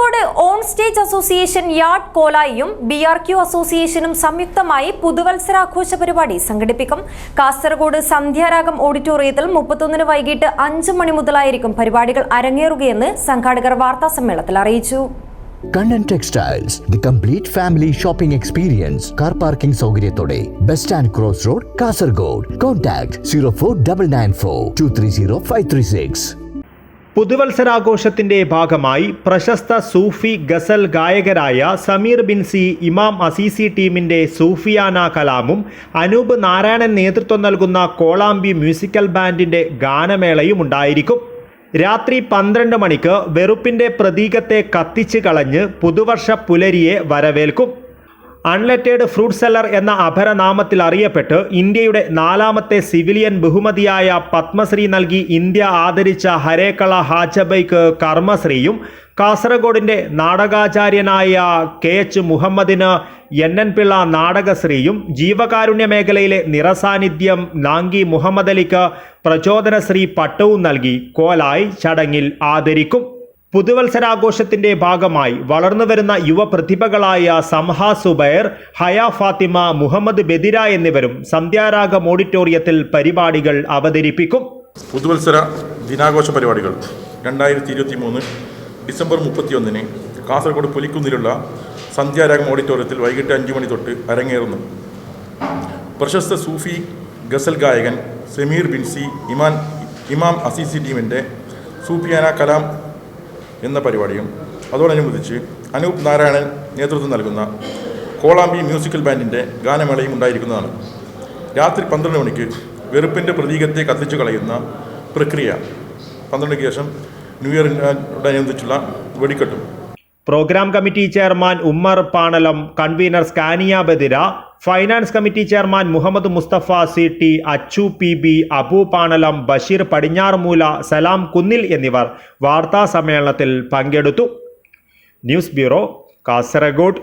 Kasaragod on stage association yard കോലായിയും B R Q അസോസിയേഷനും സംയുക്തമായി പുതുവത്സരാഘോഷ പരിപാടി സംഘടിപ്പിക്കും. കാസർഗോഡ് സന്ധ്യാരാഗം ഓഡിറ്റോറിയത്തിൽ മുപ്പത്തൊന്നിന് വൈകിട്ട് അഞ്ച് മണി മുതലായിരിക്കും പരിപാടികൾ അരങ്ങേറുകയെന്ന് സംഘാടകർ വാർത്താ സമ്മേളനത്തിൽ അറിയിച്ചു. Kannan textiles the complete family shopping experience car parking സൗകര്യത്തോടെ bus stand cross road Kasaragod. Contact zero four double nine four two three zero five three six പുതുവത്സരാഘോഷത്തിന്റെ ഭാഗമായി പ്രശസ്ത സൂഫി ഗസൽ ഗായകരായ സമീർ ബിൻസി ഇമാം അസീസി ടീമിന്റെ സൂഫിയാന കലാമും അനൂപ് നാരായണൻ നേതൃത്വം നൽകുന്ന കോളാമ്പി മ്യൂസിക്കൽ ബാൻഡിന്റെ ഗാനമേളയും ഉണ്ടായിരിക്കും. രാത്രി പന്ത്രണ്ട് മണിക്ക് വെറുപ്പിന്റെ പ്രതീകത്തെ കത്തിച്ചു കളഞ്ഞ് പുതുവർഷ പുലരിയെ വരവേൽക്കും. അൺലെറ്റേഡ് ഫ്രൂട്ട് സെല്ലർ എന്ന അപരനാമത്തിൽ അറിയപ്പെട്ട് ഇന്ത്യയുടെ നാലാമത്തെ സിവിലിയൻ ബഹുമതിയായ പത്മശ്രീ നൽകി ഇന്ത്യ ആദരിച്ച ഹരേക്കള ഹാജബൈക്ക് കർമ്മശ്രീയും കാസർഗോഡിന്റെ നാടകാചാര്യനായ കെ എച്ച് മുഹമ്മദിന് എൻ എൻ പിള്ള നാടകശ്രീയും ജീവകാരുണ്യ മേഖലയിലെ നിറസാന്നിധ്യം നാങ്കി മുഹമ്മദ് അലിക്ക് പ്രചോദനശ്രീ പട്ടവും നൽകി കോലായി ചടങ്ങിൽ ആദരിക്കും. പുതുവത്സരാഘോഷത്തിന്റെ ഭാഗമായി വളർന്നുവരുന്ന യുവപ്രതിഭകളായ സംഹ സുബൈർ ഹയ ഫാത്തിമ മുഹമ്മദ് ബദിര എന്നിവരും സന്ധ്യാരാഗം ഓഡിറ്റോറിയത്തിൽ പരിപാടികൾ അവതരിപ്പിക്കും. പുതുവത്സര ദിനാഘോഷ പരിപാടികൾ രണ്ടായിരത്തി ഇരുപത്തി മൂന്ന് ഡിസംബർ മുപ്പത്തിയൊന്നിന് കാസർഗോഡ് പുലിക്കുന്നിലുള്ള സന്ധ്യാരാഗം ഓഡിറ്റോറിയത്തിൽ വൈകിട്ട് അഞ്ചു മണി തൊട്ട് അരങ്ങേറുന്നു. പ്രശസ്ത സൂഫി ഗസൽ ഗായകൻ സമീർ ബിൻസി ഇമാൻ ഇമാം അസീസി ടീമിന്റെ സൂഫിയാന കലാം എന്ന പരിപാടിയും അതോടനുബന്ധിച്ച് അനൂപ് നാരായണൻ നേതൃത്വം നൽകുന്ന കോളാമ്പി മ്യൂസിക്കൽ ബാൻഡിന്റെ ഗാനമേളയും ഉണ്ടായിരിക്കുന്നതാണ്. രാത്രി പന്ത്രണ്ട് മണിക്ക് വെറുപ്പിന്റെ പ്രതീകത്തെ കത്തിച്ചു കളയുന്ന പ്രക്രിയ. പന്ത്രണ്ടിന് ശേഷം ന്യൂ ഇയറിനോടനുബന്ധിച്ചുള്ള വെടിക്കെട്ടും. Program committee chairman Ummer Panalam convener Scania Badira finance committee chairman Muhammad Musthafa C T Achu P B Abu Panalam Basheer Padinjarumoola Salam Kunnil എന്നിവർ വാർത്താ സമ്മേളനത്തിൽ പങ്കെടുത്തു. News bureau Kasaragod.